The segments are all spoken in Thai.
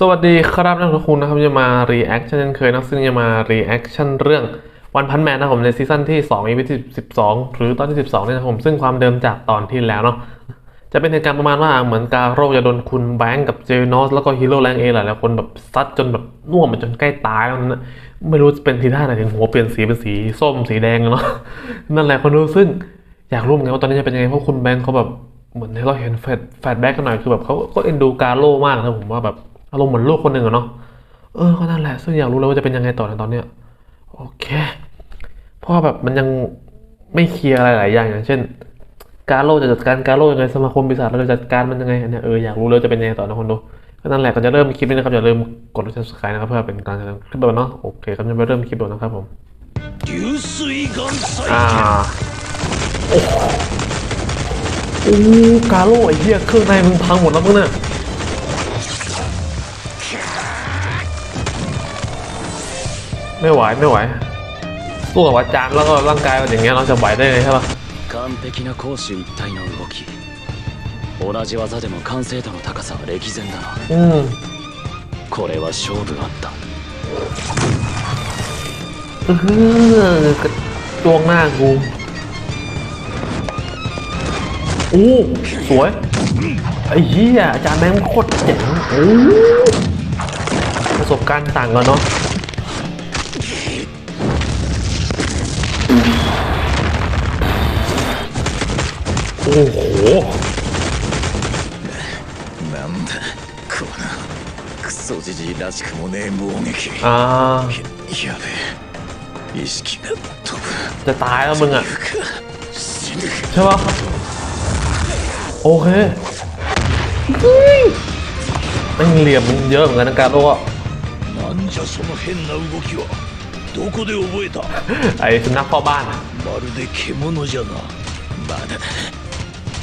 สวัสดีครับนักทุกคนนะครับจะมา reaction เช่นเคยนะซึ่งจะมา reaction เรื่องวันพันแมนนะครับผมในซีซั่นที่2 EP ที่12 หรือตอนที่ 12เนี่ยนะครับผมซึ่งความเดิมจากตอนที่แล้วเนาะจะเป็นเหตุการณ์ประมาณว่าเหมือนกาโร่จะโดนคุณแบงก์กับเจนอสแล้วก็ฮีโร่แรงเอหลายๆคนแบบซัดจนแบบน่วมจนใกล้ตายแล้วนะไม่รู้จะเป็นทีท่าไหนถึงหัวเปลี่ยนสีเป็นสีส้มสีแดงเนาะนั่นแหละคนดูซึ่งอยากรู้เหมือนกันว่าตอนนี้จะเป็นยังไงเพราะคุณแบงก์เขาแบบเหมือนให้เราเห็นแฟดแฟดแบ็กกันหน่อยคือแบบเขาก็เอ็นดูกาโร่มากนะผมว่าแบบ อารมณ์เหมือนลูกคนหนึ่งอะเนาะเออก็นั่นแหละซึ่งอยากรู้เลยว่าจะเป็นยังไงต่อในตอนเนี้ยโอเคเพ่อแบบมันยังไม่เคลียร์อะไรหลายอย่างอย่างเช่น การโลจะจัดการการโลยังไงสมาคมบริษัทเราจะจัดการมันยังไงเนี่ยเอออยากรู้เลยจะเป็นยังไงต่อนะคนดูก็นั่นแหละก่อนจะเริ่มคลิปนี้นะครับอย่าลืมกดติดตาม subscribe นะครับเพื่อเป็นการคลิปเดียเนาะโอเคครับจะไปเริ่มคลิปเดีนะครับผมอ่าโอ้โหการโลไอ้เหี้ยเครื่องในมึงพังหมดแล้วมึงเนี่ย ไม่ไหวไม่ไหวสู้กับอาจารย์แล้วก็ร่างกายมันอย่างเงี้ยเราจะไหวได้ไงใช่ปะ 完璧な攻守一体の動き同じ技でも完成度の高さは歴然だな อืม これは勝負あった เออกระจ้วงหน้ากูโอ้สวย ไอ้เหี้ยอาจารย์แม่งโคตรเจ๋งโอ้ประสบการณ์ต่างกันเนาะ โอ้โห なんだこのクソじじいらしくもねえ猛撃 อ่า やべえ意識が飛ぶ จะตายแล้วมึงอ่ะ か死ぬ ใช่ปะโอเคเฮ้ยแม่งเหลี่ยมมึงเยอะเหมือนกันนะการโลอ่ะ なんじゃその変な動きはどこで覚えた ไอ้สุนัขพ่อบ้าน まるで獣じゃなまだだ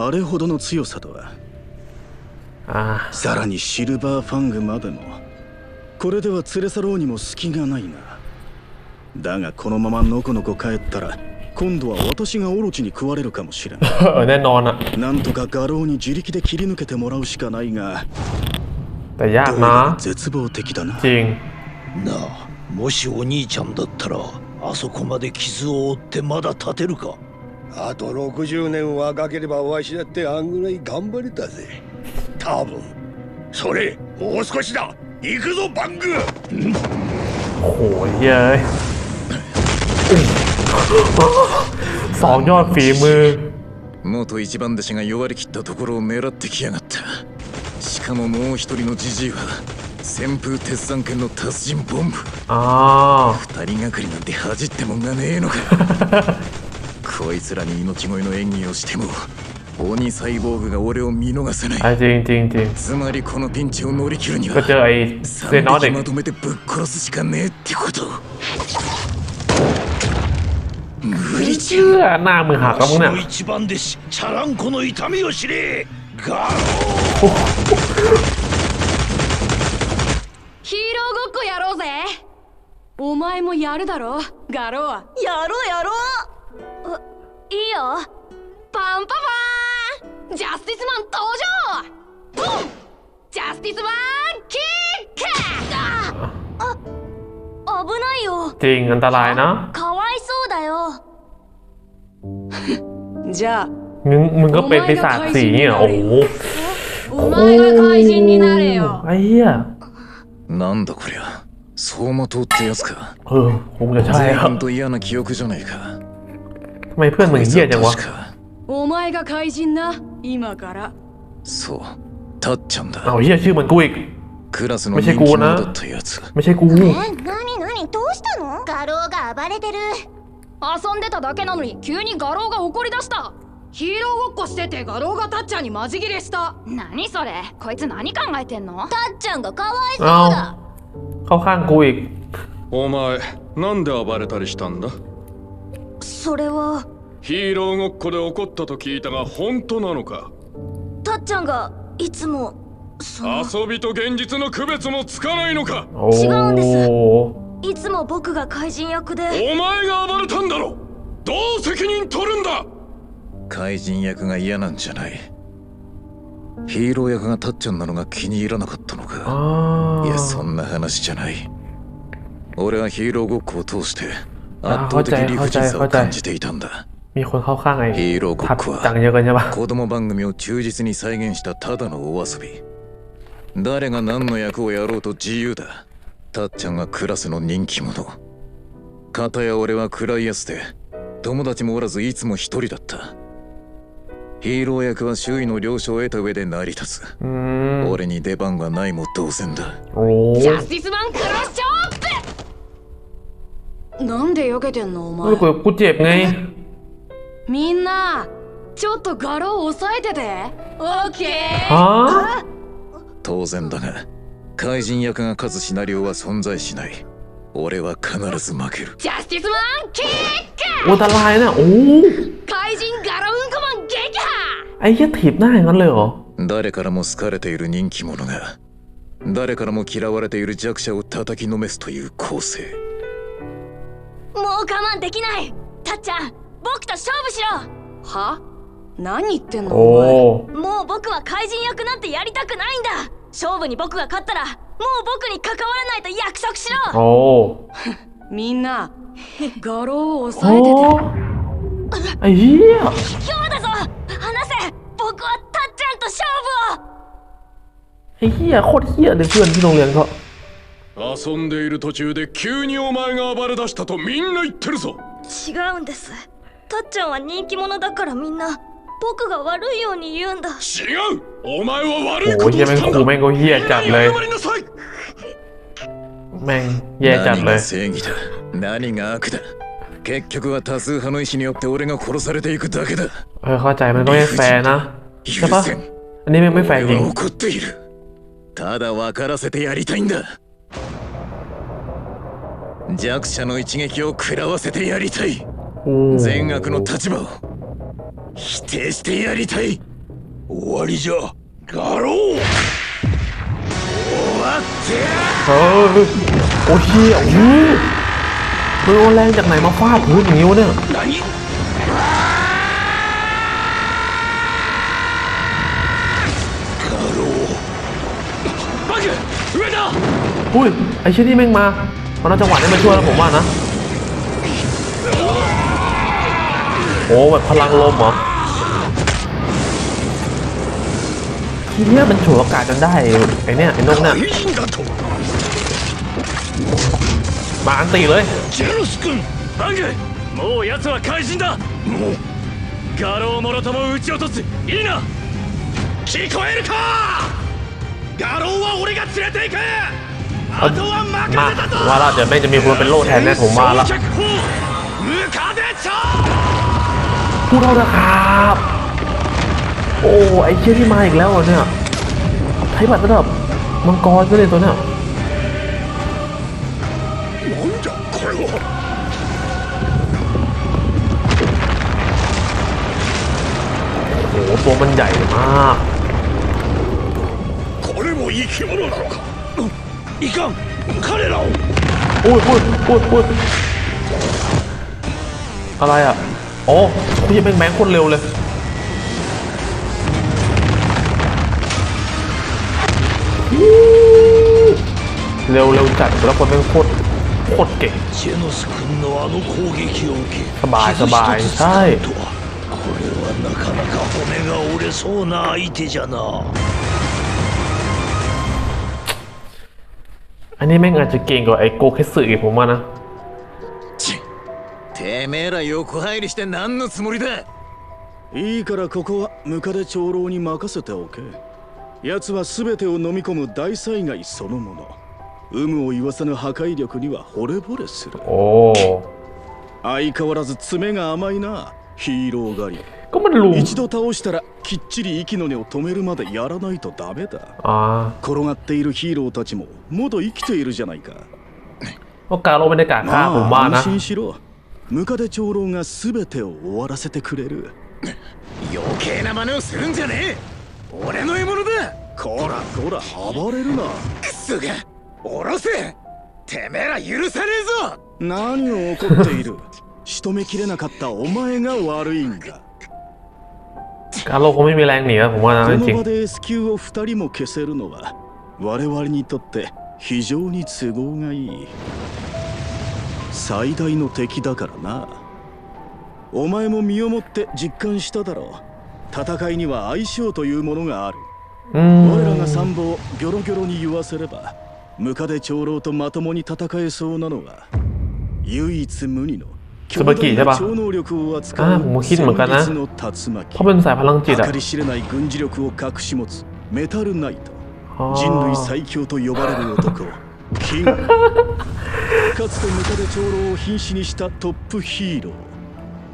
あれほどの強さとは อ่า さらにシルバーファングまでもこれでは連れ去ろうにも隙がないなだがこのままのこのこ帰ったら今度は私がオロチに食われるかもしれん เออแน่นอนอะ なんとか画廊に自力で切り抜けてもらうしかないが แต่ยาก どうやนะ ら絶望的だな จริง なあもしお兄ちゃんだったらあそこまで傷を負ってまだ立てるか あと60年若ければわしだってあんぐらい頑張れたぜ多分それもう少しだ行くぞバング โอ้โหเย้ยสองยอดฝีมือ 元一番弟子が弱り切ったところを狙ってきやがったしかももう一人のジジイは旋風鉄山剣の達人ボンブ อ่า 二人がかりなんて恥じってもんがねえのか こいつらに命乞いの演技をしても鬼サイボーグが俺を見逃せな ไอ้ い จริงจริงจริง つまりこのピンチを乗り切るに ก็ は เจอไอ้เซ 3 นอสเด็ก 匹まとめてぶっ殺すしかねえってこと無理 เชื่อหน้ามือหักแล้วมึงเนี่ย の一番弟子チャランコの痛みを知れガヒーローごっこやろうぜお前もやるだろガロアやろうやろう いいよパンパパーンジャスティスマン登場ポンジャスティスマンキックああ危ないよ จริงอันตรายนะ かわいそうだよじゃあ มึงมึงก็เป็นปีศาจสีเนี่ยเหรอโอ้โห お前が怪人になれよ ไอ้เหี้ย なんだこりゃ走馬灯ってやつか เออคงจะใช่ 随 ครับ 分と嫌な記憶じゃねえか ทำไมเพื่อนมึงเหี้ยจังวะ 確かお前が怪人な今からそうたっちゃん เอา だ เหี้ยชื่อเหมือนกูอีก クラスのめ人気っちゃこうな者だったやつ ไม่ใช่กู え、なになにどうしたの画廊が暴れてる遊んでただけなのに急に画廊が怒り出したヒーローごっこしてて画廊がタッちゃんにマジギレした何それこいつ何考えてんのたっちゃんがかわいそう เอ้า だ เข้าข้างกูอีก お前なんで暴れたりしたんだ それは。ヒーローごっこで怒ったと聞いたが本当なのか？たっちゃんがいつも遊びと現実の区別もつかないのか？違うんです。いつも僕が怪人役で。お前が暴れたんだろ？どう責任取るんだ？怪人役が嫌なんじゃない。ヒーロー役がたっちゃんなのが気に入らなかったのか？いやそんな話じゃない。俺はヒーローごっこを通して圧倒的理不尽さを感じていたんだ。ヒーローごこは。子供番組を忠実に再現したただのお遊び。誰が何の役をやろうと自由だ。たっちゃんがクラスの人気者。かたや俺は暗いやつで友達もおらずいつも一人だった。ヒーロー役は周囲の了承を得た上で成り立つ。俺に出番がないも同然だ。ジャスティスマンクラッショなんで避けてんのお ไม่ 前 กูกูเจ็บไง みんなちょっと画廊押さえててオッケー ฮะ 当然だが怪人役が勝つシナリオは存在しない俺は必ず負けるジャスティスマンキッ โอ้อันตรายนะโอ้ ク怪人ガロうんこマン撃破 ไอ้เหี้ยถีบหน้าอย่างนั้นเลยเหรอ 誰からも好かれている人気者が誰からも嫌われている弱者を叩きのめすという構成 もう我慢できないたっちゃん僕と勝負しろは何言ってんの โอ้ もう僕は怪人役なんてやりたくないんだ勝負に僕が勝ったらもう僕に関わらないと約束しろ โอ้ みんな画廊を โอ้ 押さえてて ไอ้เหี้ย 今日だぞ話せ僕はたっちゃんと勝負を ไอ้เหี้ยโคตรเหี้ยเลยเพื่อนที่โรงเรียนเขา 遊んでいる途中で急にお前が暴れ出したとみんな言ってるぞ違うんですたっちゃんは人気者だからみんな僕が悪いように言うんだ違うお前は悪い โอ้ こ ย と เหี้ を ยแม่ง したん ขู่ だ แม่งก็เหี้ยจัดเลย 謝りなさい แม่งแย่จัด 何 เลย が正義だ何が悪だ結局は多数派の意志によって俺が殺されていくだけだ เออเข้าใจมันก็ไม่แฟร์นะ 許 ใช่ปะ せん อันนี้แม่งไม่แฟร์จริ 俺 ง は怒っているただ分からせてやりたいんだ 弱者の一撃を食らわせてやりたい โอ้ 善悪の立場を否定してやりたい終わりじゃガロー เออโอ้เหี้ยโอ้ยมึงเอาแรงจากไหนมาฟาดพื้นอย่างนี้วะเนี่ย バグ上だ อุ้ยไอ้เชี่ยนี่แม่งมา มันเอาจังหวะนี้มาช่วยแล้วผมว่านะ โอ้แบบพลังลมเหรอทีเนี้ยมันฉวยโอกาสจนได้ไอ้เนี่ยไอ้นกเนี่ย 怪人だと มาอันตีเลย ジェロス君バングもう奴は怪人だもうガローもろとも撃ち落とすいいな聞こえるかガローは俺が連れて行くあとは มา 任せたぞ ว่าแล้วเดี๋ยวแม่งจะมีคนเป็นโล่แทนแน่ผมมาละ 焼却砲ムカデチョ พูดเท่านะครับ โอ้ไอ้เชี่ยที่มาอีกแล้วเหรอเนี่ยใช้บัตรระดับมังกรก็เลยตัวเนี่ย なんじゃこれは โอ้โหตัวมันใหญ่มาก これも生き物なのか いかん彼らを โอ้ยโอ้ยโอ้ยโอ้ยอะไรอ่ะโอ้คุณยังเป็นแบงค์คนเร็วเลย เร็วเร็วจัดแล้วคนเป็นโคตรโคตรเก่ง ジェノス君のあの攻撃を受けสบายสบายใช่ とはこれはなかなか骨が折れそうな相手じゃな อันนี้แม่งอาจจะเก่งกว่าไอ้โกเคสึอีกผมว่านะ チッてめえら横入りして何のつもりだいいからここはムカデ長老に任せておけ奴は全てを飲み込む大災害そのもの有無を言わせぬ破壊力には惚れ惚れする โอ้ 相変わらず爪が甘いなヒーロー狩り ก็ มันลุม 一度倒したらきっちり息の根を止めるまでやらないとダメだ อ๋อ 転がっているヒーローたちもまだ生きているじゃないか พวกกาโร่ไม่ได้กะฆ่าผมว่า まあ นะ 安心しろムカデ長老が全てを終わらせてくれる余計な真似をするんじゃねえ俺の獲物だこらこら暴れるなクソが下ろせてめえら許さねえぞ何を怒っている仕留めきれなかったお前が悪いんだ あのゴミみ来いには思わなこの場で S 級を2人も消せるのは我々にとって非常に都合がいい。最大の敵だからな。お前も身をもって実感しただろう。戦いには相性というものがある。我らが参謀ギョロギョロに言わせればムカデ長老とまともに戦えそうなのは唯一無二の 強大な超能力を扱うあもうヒットもかな戦慄の竜巻 เขาเป็นสายพลังจิตอะ 計り知れない軍事力を隠し持つメタルナイト อ๋อ 人類最強と呼ばれる男キングかつてムカデ長老を瀕死にしたトップヒーロー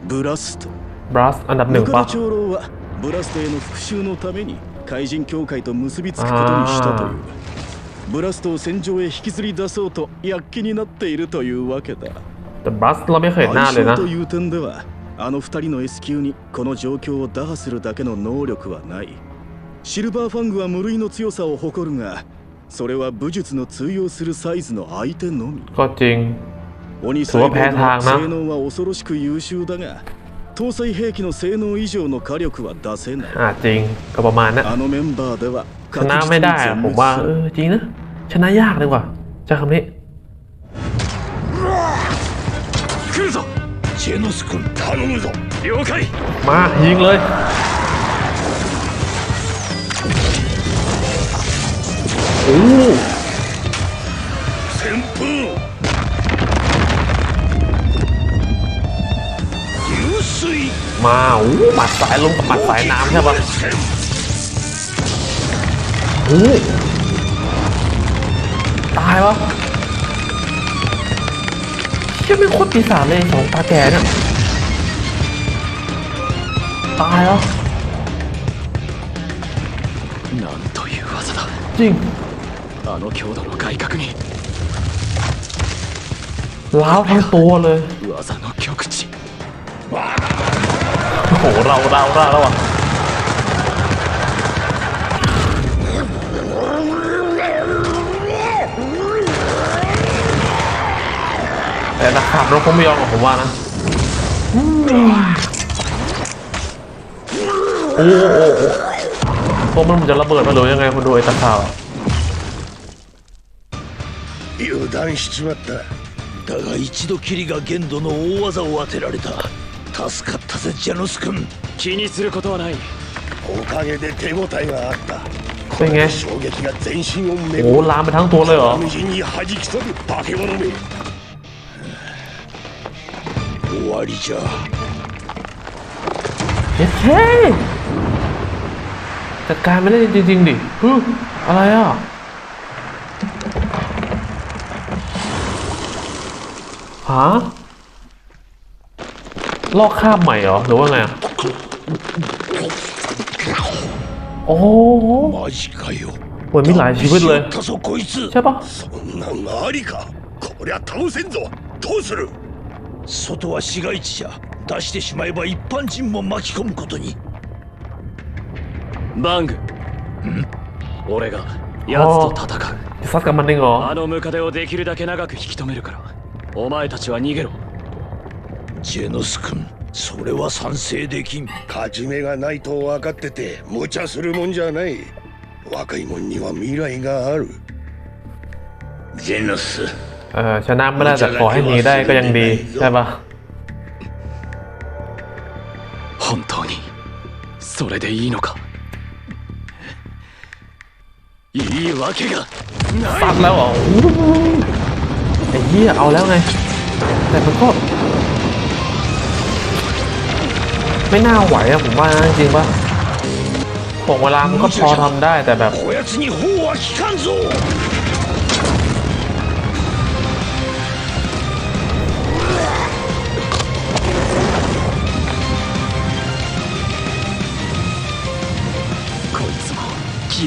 ブラスト บรัสอันดับหนึ่ง ム ปะ カデ長老はブラストへの復讐のために怪人協会と結びつくことにしたというブラストを戦場へ引きずり出そうと躍起になっているというわけだ แต่บรัสเราไม่เคยเห็นหน้าเลย 相 นะ 性という点ではあの二人の S 級にこの状況を打破するだけの能力はないシルバーファングは無類の強さを誇るがそれは武術の通用するサイズの相手のみ ก็จริง 鬼そのサイボーグペーターなの性能は恐ろしく優秀だが搭載兵器の性能以上の火力は出せない อ่าจริงก็ประมาณนั้น あのメンバーでは ชนะไม่ได้อะผมว่าเออจริงนะชนะยากเลยว่ะใช้คำนี้ ขึ้นสิเจนุสคุณทานุมายิงเลยโอ้มาโอ้ปัดสายลงกับปัดสายน้ำใช่ปะโอ้ตายวะ ชื่อไม่งโคตรปีศาจเลยสองตาแก่เนี่ยตายแล้ว なんという技だ จริง あの強度の外角に ล้าวทั้งตัวเลย 技の極致 โอ้โห เราเราเราแล้วอ่ะ แต่นักขับเราคงไม่ยอมกับผมว่านะอืมโอ้โหโอ้โหพวกมันจะระเบิดมาหรือยังไงคนดูไอ้ตะข่าวอะ 油断しちまっただが一度きりが限度の大技を当てられた助かったぜジャノス君気にすることはないおかげで手応えがあったเป็นไง 衝撃が全身を โอ้ 巡 โหลามไปทั้งตัวเลยเหรอ 無人に弾き飛ぶ化け物め 終わりじゃ เย้เท่จัดการไม่ได้จริงๆดิฮึอะไรอ่ะฮะลอกคราบใหม่เหรอ หรือว่าไงอะโอ้โห マジかよ เหมือนมีหลายชีวิตเลย やったぞこいつ ใช่ปะ そんなんありかこりゃ倒せんぞどうする 外は市街地じゃ出してしまえば一般人も巻き込むことに。バング。俺が奴と戦う。Fatka man あのムカデをできるだけ長く引き止めるからお前たちは逃げろ。ジェノス君それは賛成できん。勝ち目がないと分かってて無茶するもんじゃない。若いもんには未来がある。ジェノス。 เออชนะไม่ได้แต่ขอให้หนีได้ก็ยังดี ใช่ปะ 本当にそれでいいのかいいわけが ซัดแล้วเหรออู้ไอ้เหี้ยเอาแล้วไง แต่มันก็ ไม่น่าไหวอะผมว่านะจริงๆปะถ่วงเวลามันก็พอทำได้แต่แบบ こやつに法は効かんぞ 昨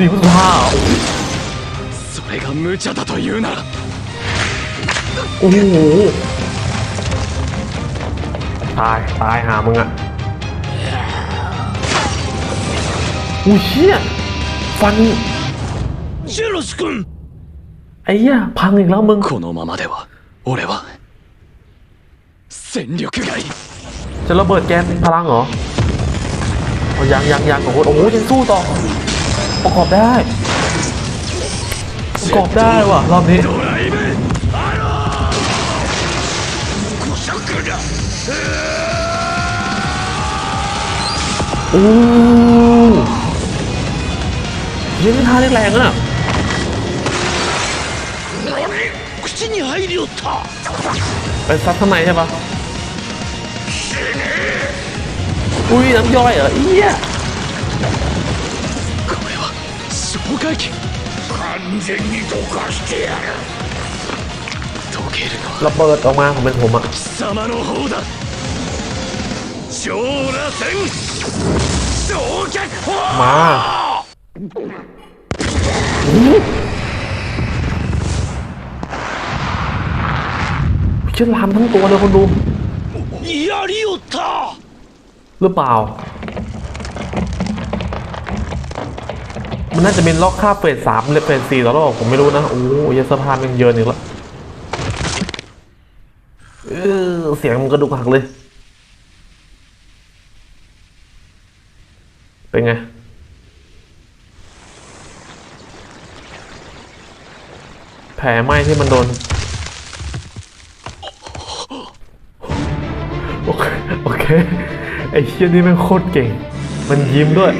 ดีพุทธา それが無茶だというなら โอ้โห ตาย ตายหามึงอะอุ้ยเชี่ยฟัน ジェロス君 ไอ้เหี้ยพังอีกแล้วมึง このままでは俺は戦力外 จะระเบิดแกนพลังเหรอโอ้ยังยังยังโอ้โหโอ้โหยังสู้ต่อ ประกอบได้ ประกอบได้ว่ะรอบนี้โอ้ยังไม่ท่าแรงอะไปซัดทำไมใช่ปะอุ้ยน้ำย่อยเหรอเอี้ย 消化器完全に溶かしてやる溶けるのは ระเบิดออกมาของเป็นผมอ่ะ 貴様の方だ超螺旋焼却砲 มาเชื่อลามทั้งตัวเลยคนดู やりよった หรือเปล่า มันน่าจะเป็นล็อกค่าเฟสสามหรือเฟสสี่แล้วหรอผมไม่รู้นะโอ้ยสะพานมันเยินอีกแล้วเออเสียงมันกระดูกหักเลย เป็นไงแผลไหม้ที่มันโดนโอเคโอเคไอ้เชี่ยนี่ม่งโคตรเก่ง มันยิ้มด้วย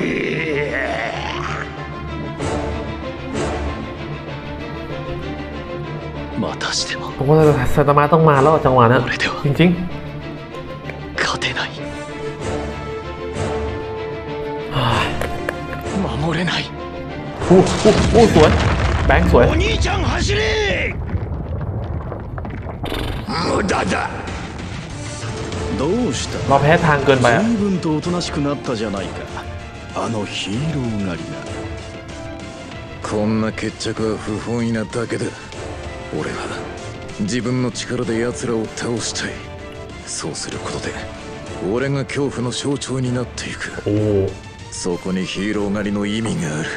ว่าซาตามาต้องมาแล้วจังหวะนั้น 俺では จริง 勝てない守れない ๆอู้อู้อู้สวย แบงค์สวย お兄ちゃん走れ無駄だどうした เราแพ้ทางเกินไปอะ 随分とおとなしくなったじゃないかあのヒーロー狩りなこんな決着は不本意なだけだ俺は 自分の力で奴らを倒したいそうすることで俺が恐怖の象徴になっていく โอ้ そこにヒーロー狩りの意味がある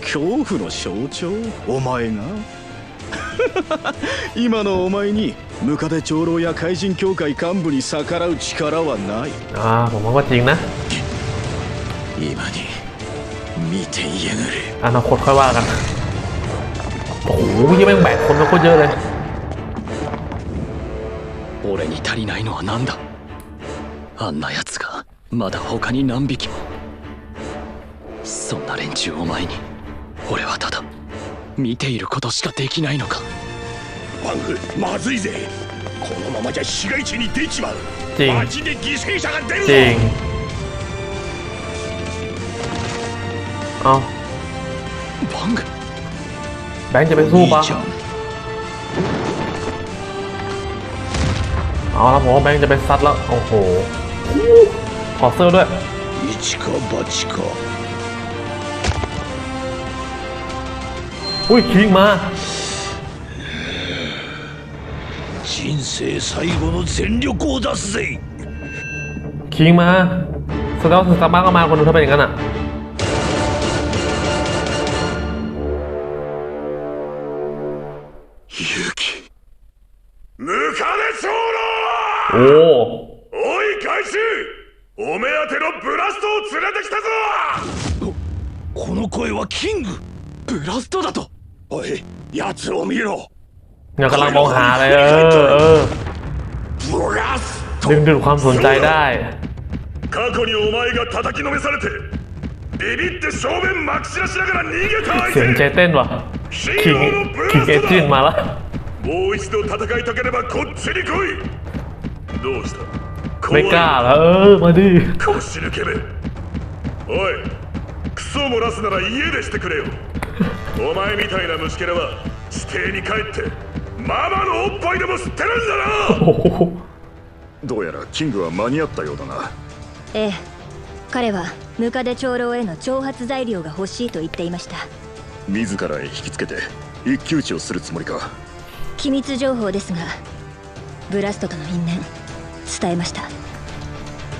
恐怖の象徴お前が今のお前にムカデ長老や怪人協会幹部に逆らう力はない อ่าผมว่าจริงนะ 今に見ていやがれ อนาคตค่อยว่ากัน โอ้โหยังแม่งแบกคนมาโคตรเยอะเลย 俺に足りないのは何だ？あんな奴がまだ他に何匹も。そんな連中を前に俺はただ見ていることしかできないのか。バンフまずいぜ。このままじゃ市街地に出ちまう。マジで犠牲者が出るぞ。あ。バング。バング别说吧 เอาละผมว่าแบงค์จะไปซัดแล้ว โอ้โหขอเสื้อด้วย 一か八か อุ้ยคิงมา 人生最後の全力を出すぜ คิงมาแสดงว่าสตาร์บัคก็มาคนดูถ้าเป็นอย่างนั้นอ่ะ キングブラストだとおい奴を見ろ ยังกำลังมองหาเลย เออเออ ブラスト ดึงดูดความสนใจได้ 過去にお前が叩きのめされて ビビって正面まき散らしながら逃げた相 เสียงใจ 手 เต้นว่ะ 信 คิง 号のブ คิง ー เอ ス จิน ト มา だ แล้ว もう一度戦いたければこっちに来いどうした ไม่กล้าแล้วเออ มาดิ 腰抜けめおい を漏らすなら家でしてくれよ。お前みたいな虫けらは指定に帰ってママのおっぱいでも吸ってるんだな！どうやらキングは間に合ったようだな。ええ。彼はムカデ長老への挑発材料が欲しいと言っていました。自らへ引きつけて一騎打ちをするつもりか。機密情報ですがブラストとの因縁伝えました。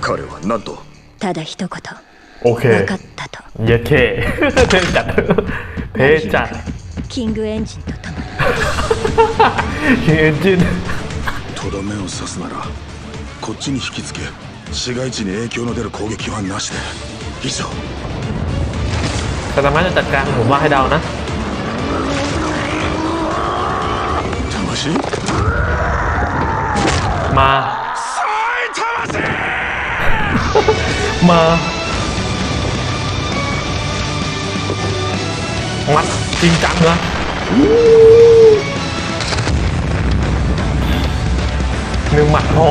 彼は何と？ただ一言。 โอเค 分かったと เยเค เท่จัดเท่จัด キングエンジンとともに คิงเอจิน とどめを刺すならこっちに引きつけ市街地に影響の出る攻撃はなしで以上 แต่สามารถจะจัดการผมว่าให้เดานะ 魂 มา さい魂 มา มัดจริงจังนะหนึ่งหมัดพอ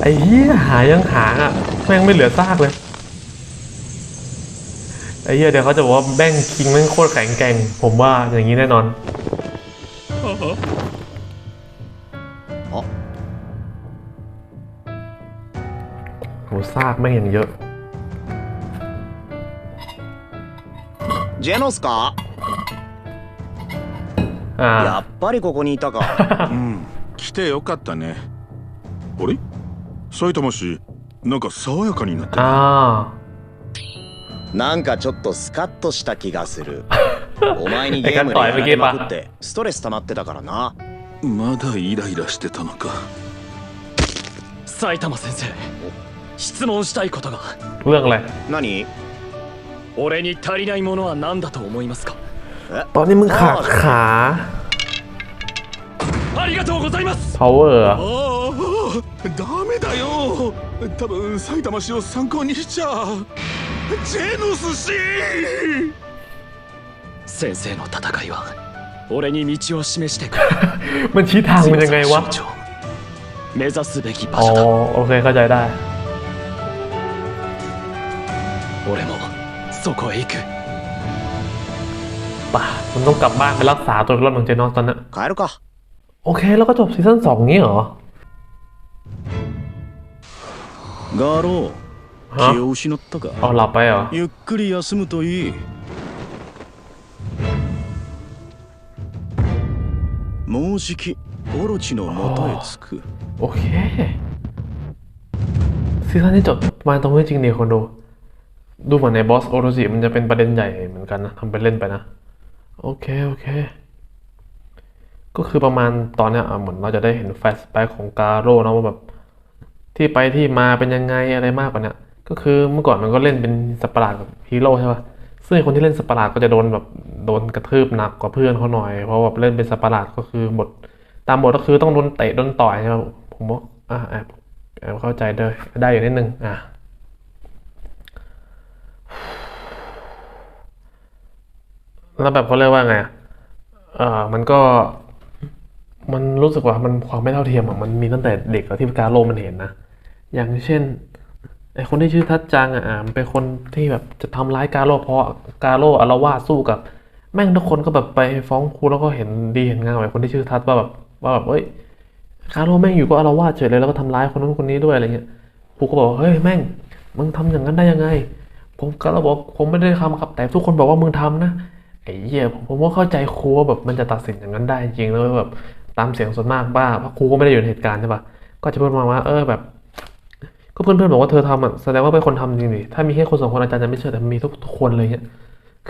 ไอ้เหี้ยหายังหางอะแม่งไม่เหลือซากเลยไอ้เหี้ยเดี๋ยวเขาจะบอกว่าแม่งคิงแม่งโคตรแข็งแกร่ง ผมว่าอย่างนี้แน่นอนโหซากแม่งอย่างเยอะ ジェノスか？やっぱりここにいたか。うん。来てよかったね。あれ？埼玉市なんか爽やかになってああ。なんかちょっとスカッとした気がする。お前にゲームでやられまくってストレス溜まってたからな。まだイライラしてたのか。埼玉先生質問したいことが。何？俺に足りないものは何だと思いますか ตอนนี้มึงขาดขา ありがとうございます power ああダメだよ多分埼玉市を参考にしちゃジェノス氏先生の戦いは俺に道を示してくれ มันชี้ทางมันยังไงวะ 象徴目指すべき場 อ๋อ 所だ โอเคเข้าใจได้ 俺も そこへ行く ป่ะ มันต้องกลับบ้านไปรักษาตัวรอดของเจนอสตอนนั้น 帰るか โอเค แล้วก็จบซีซั่นสองงี้เหรอ ガローは気を失ったか เอาหลับไปเหรอ ゆっくり休むといいもうじきオロチの元へ着く โอเค ซีซั่นนี้จบประมาณตรงนี้จริงดีคนดู ดูเหมือนในบอสโอโรจิมันจะเป็นประเด็นใหญ่เหมือนกันนะทำไปเล่นไปนะ โอเค โอเค ก็คือประมาณตอนเนี้ยเหมือนเราจะได้เห็นแฟลชแบ็กของกาโร่นะว่าแบบ ที่ไปที่มาเป็นยังไงอะไรมากกว่านี้ก็คือเมื่อก่อนมันก็เล่นเป็นสัตว์ประหลากับฮีโร่ใช่ปะซึ่งคนที่เล่นสัตว์ประหลาก็จะโดนแบบโดนกระทืบหนักกว่าเพื่อนเขาหน่อย เพราะแบบเล่นเป็นสัตว์ประหลาก็คือบทตามบทก็คือต้องโดนเตะโดนต่อยใช่ปะผมว่าอะแอบแอบเข้าใจได้ได้อยู่นิดนึงอะ แล้วแบบเขาเรียกว่าไงอะเออมันก็ มันรู้สึกว่ามันความไม่เท่าเทียมอะมันมีตั้งแต่เด็กอะที่กาโลมันเห็นนะ อย่างเช่นไอคนที่ชื่อทัดจังอะมันเป็นคนที่แบบจะทำร้ายกาโลเพราะกาโลอารวาสสู้กับ แม่งทุกคนก็แบบไปฟ้องครูแล้วก็เห็นดีเห็นงามไอคนที่ชื่อทัดว่าแบบว่าแบบเฮ้ยกาโลแม่งอยู่ก็อารวาสเฉยเลยแล้วก็ทำร้ายคนนั้นคนนี้ด้วยอะไรเงี้ยครูก็บอกเฮ้ยแม่งมึงทำอย่างนั้นได้ยังไง ผมกาโลบอกผมไม่ได้ทำครับแต่ทุกคนบอกว่ามึงทำนะ ไอ้เหี้ยผมผมว่าเข้าใจครูว่าแบบมันจะตัดสินอย่างนั้นได้จริงแล้วแบบตามเสียงส่วนมากบ้าเพราะครูก็ไม่ได้อยู่ในเหตุการณ์ใช่ปะก็จะพูดมาว่าเออแบบ ก็เพื่อนๆบอกว่าเธอทำอะแสดงว่าเป็นคนทำจริงดิถ้ามีแค่คนสองคนอาจารย์จะไม่เชื่อแต่มีทุกคนเลยเนี่ย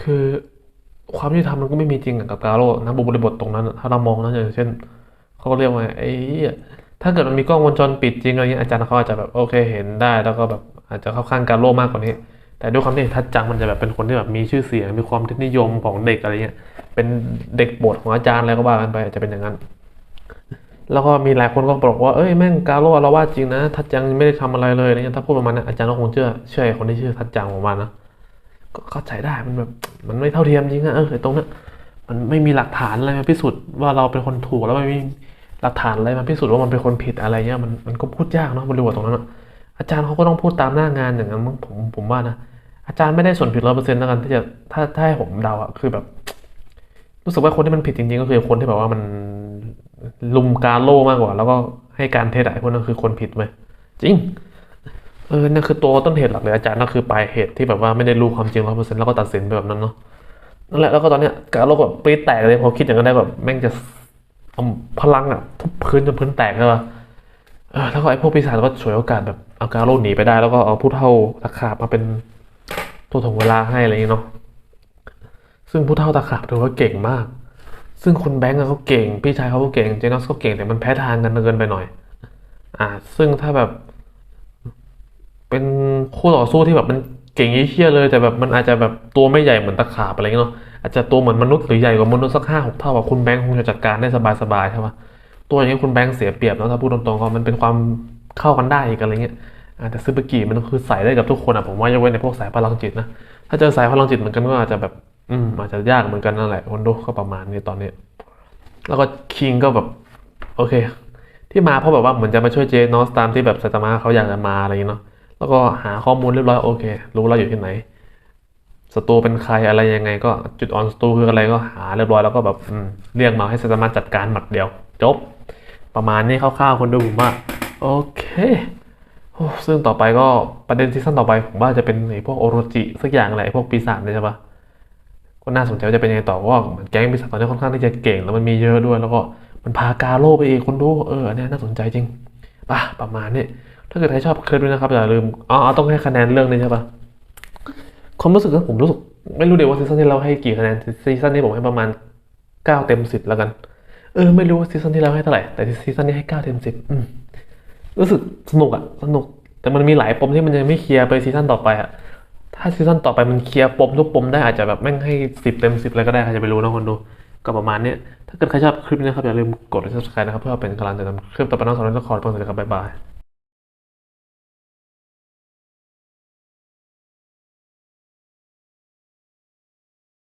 คือความยุติธรรมมันก็ไม่มีจริงกับกาโร่นะบริบทตรงนั้น ถ้าเรามองนะอย่างเช่นเขาก็เรียกว่าไอ้เหี้ยถ้าเกิดมันมีกล้องวงจรปิดจริงอะไรเงี้ยอาจารย์เขาอาจจะแบบโอเคเห็นได้ แล้วก็แบบอาจจะเข้าข้างกาโร่มากกว่านี้ แต่ด้วยความที่ทัดจังมันจะแบบเป็นคนที่แบบมีชื่อเสียงมีความนิยมของเด็กอะไรเงี้ย เป็นเด็กโปรดของอาจารย์อะไรก็ว่ากันไปอาจจะเป็นอย่างนั้น แล้วก็มีหลายคนก็บอกว่าเอ้ยแม่งกาโร่อาละวาจริงนะ ทัดจังไม่ได้ทำอะไรเลยอะไรเงี้ยถ้าพูดประมาณนั้นอาจารย์ก็คงเชื่อเชื่อคนที่ชื่อทัดจังผมว่านะก็เข้าใจได้มันแบบมันไม่เท่าเทียมจริงอะเออตรงนั้นมันไม่มีหลักฐานอะไรมาพิสูจน์ว่าเราเป็นคนถูกแล้วไม่มีหลักฐานอะไรมาพิสูจน์ว่ามันเป็นคนผิดอะไรเงี้ยมันมันก็พูดยากเนาะบริบทตรงนั้นอะอาจารย์เขาก็ต้องพูดตามหน้างานอย่างนั้นผมผมว่านะ อาจารย์ไม่ได้ส่วนผิดร้อยเปอร์เซ็นต์แล้วกันที่จะถ้าถ้าให้ผมเดาอะคือแบบ รู้สึกว่าคนที่มันผิดจริง ๆ ก็คือคนที่แบบว่ามันลุมการโล่มากกว่า แล้วก็ให้การเท็จอะไอ้พวกนั้นคือคนผิดไหมจริงเออนั่นคือตัวต้นเหตุหลักเลยอาจารย์นั่นคือปลายเหตุที่แบบว่าไม่ได้รู้ความจริงร้อยเปอร์เซ็นต์แล้วก็ตัดสินไปแบบนั้นเนาะนั่นแหละแล้วก็ตอนเนี้ยการโลกแบบปรี๊ดแตกเลยพอคิดอย่างนั้นได้แบบแม่งจะเอาพลังอะทุบพื้นจนพื้นแตกเลยว่ะเออแล้วก็ไอ้พวกปีศาจก็ฉวยโอกาสแบบเอาการโลกหนีไปได้ แล้วก็เอาผู้เท่าตะขาบมาเป็น ตัวถ่วงเวลาให้อะไรอย่างเงี้ยเนาะซึ่งผู้เท่าตะขาบถือว่าเก่งมาก ซึ่งคุณแบงก์เขาเก่ง พี่ชายเขาก็เก่ง เจนอสก็เก่งแต่มันแพ้ทางกันเกินไปหน่อย อ่า ซึ่งถ้าแบบ เป็นคู่ต่อสู้ที่แบบมันเก่งยี่เชี่ยเลย แต่แบบมันอาจจะแบบตัวไม่ใหญ่เหมือนตะขาบอะไรเงี้ยเนาะอาจจะตัวเหมือนมนุษย์หรือใหญ่กว่ามนุษย์สักห้าหกเท่าแบบคุณแบงค์คงจะจัดการได้สบายๆใช่ปะตัวอย่างนี้คุณแบงค์เสียเปรียบแล้วถ้าพูดตรงๆก็มันเป็นความเข้ากันได้อีกอะไรเงี้ย แต่ซึบากิมันคือใส่ได้กับทุกคนอะผมว่ายกเว้นในพวกสายพลังจิตนะ ถ้าเจอสายพลังจิตเหมือนกันก็อาจจะแบบ อืมอาจจะยากเหมือนกันนั่นแหละคนดูก็ประมาณนี้ตอนนี้ แล้วก็คิงก็แบบ โอเค ที่มาเพราะแบบว่าเหมือนจะมาช่วยเจนอสตามที่แบบไซตามะเขาอยากจะมาอะไรอย่างเนาะแล้วก็หาข้อมูลเรียบร้อยโอเค รู้แล้วอยู่ที่ไหนศัตรูเป็นใครอะไรยังไง ก็จุดอ่อนศัตรูคืออะไรก็หาเรียบร้อยแล้วก็แบบอืมเรียกมาให้ไซตามะจัดการหมัดเดียว จบ ประมาณนี้คร่าวๆคนดูผมว่าโอเค ซึ่งต่อไปก็ประเด็นซีซั่นต่อไปผมว่าจะเป็นไอ้พวกโอโรจิสักอย่างแหละไอ้พวกปีศาจเนี่ยใช่ปะก็น่าสนใจว่าจะเป็นยังไงต่อว่าเหมือนแก๊งปีศาจตอนนี้ค่อนข้างที่จะเก่งแล้วมันมีเยอะด้วย แล้วก็มันพากาโร่ไปเอีกคนดูเอออันเนี้ยน่าสนใจจริงป่ะประมาณนี้ถ้าเกิดใครชอบคลิปด้วยนะครับอย่าลืมอ๋อต้องให้คะแนนเรื่องนี้ใช่ปะความรู้สึกนะผมรู้สึก ไม่รู้เดี๋ยวว่าซีซั่นที่เราให้กี่คะแนนซีซั่นนี้ผมให้ประมาณเก้าเต็มสิบแล้วกัน เออไม่รู้ว่าซีซั่นที่แล้วให้เท่าไหร่แต่ซีซั่นนี้ให้เก้าเต็มสิบอืม รู้สึกสนุกอะสนุก แต่มันมีหลายปมที่มันยังไม่เคลียร์ไปซีซั่นต่อไปอะถ้าซีซั่นต่อไปมันเคลียร์ปมทุกปมได้อาจจะแบบแม่งให้สิบเต็มสิบเลยก็ได้ใครจะไปรู้นะคนดูก็ประมาณนี้ถ้าเกิดใครชอบคลิปนี้นะครับอย่าลืมกด subscribe นะครับเพื่อเป็นกำลังใจทำคลิปต่อไปน้องสอนนักคอเพื่อนสวัสดีครับบ๊ายบาย